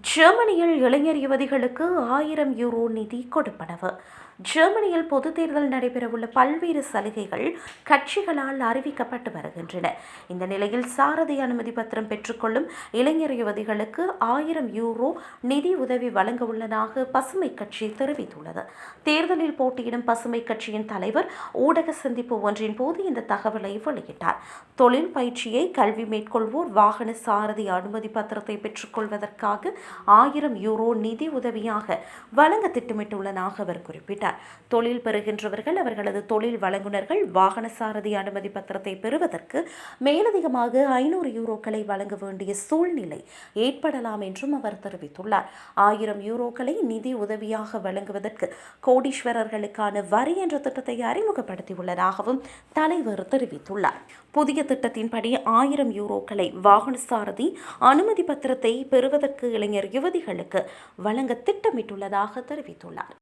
ஜெர்மனியில் இளைஞர் யுவதிகளுக்கு ஆயிரம் யூரோ நிதி கொடுப்பனவு. ஜெர்மனியில் பொதுத் தேர்தல் நடைபெறவுள்ள பல்வேறு சலுகைகள் கட்சிகளால் அறிவிக்கப்பட்டு வருகின்றன. இந்த நிலையில் சாரதி அனுமதி பத்திரம் பெற்றுக்கொள்ளும் இளைஞர் யுவதிகளுக்கு ஆயிரம் யூரோ நிதி உதவி வழங்க உள்ளதாக பசுமை கட்சி தெரிவித்துள்ளது. தேர்தலில் போட்டியிடும் பசுமை கட்சியின் தலைவர் ஊடக சந்திப்பு ஒன்றின் போது இந்த தகவலை வெளியிட்டார். தொழில் பயிற்சியை கல்வி மேற்கொள்வோர் வாகன சாரதி அனுமதி பத்திரத்தை பெற்றுக்கொள்வதற்காக ஆயிரம் யூரோ நிதி உதவியாக வழங்க திட்டமிட்டுள்ளதாக அவர் குறிப்பிட்டார். தொழில் பெறுகின்றவர்கள் அவர்களது தொழில் வழங்குனர்கள் வாகன சாரதி அனுமதி பத்திரத்தை பெறுவதற்கு மேலதிகமாக ஐநூறு யூரோக்களை வழங்க வேண்டிய சூழ்நிலை ஏற்படலாம் என்றும் அவர் தெரிவித்துள்ளார். ஆயிரம் யூரோக்களை நிதி உதவியாக வழங்குவதற்கு கோடீஸ்வரர்களுக்கான வரி என்ற திட்டத்தை அறிமுகப்படுத்தியுள்ளதாகவும் தலைவர் தெரிவித்துள்ளார். புதிய திட்டத்தின்படி ஆயிரம் யூரோக்களை வாகன சாரதி அனுமதி பத்திரத்தை பெறுவதற்கு இளைஞர் யுவதிகளுக்கு வழங்க திட்டமிட்டுள்ளதாக தெரிவித்துள்ளார்.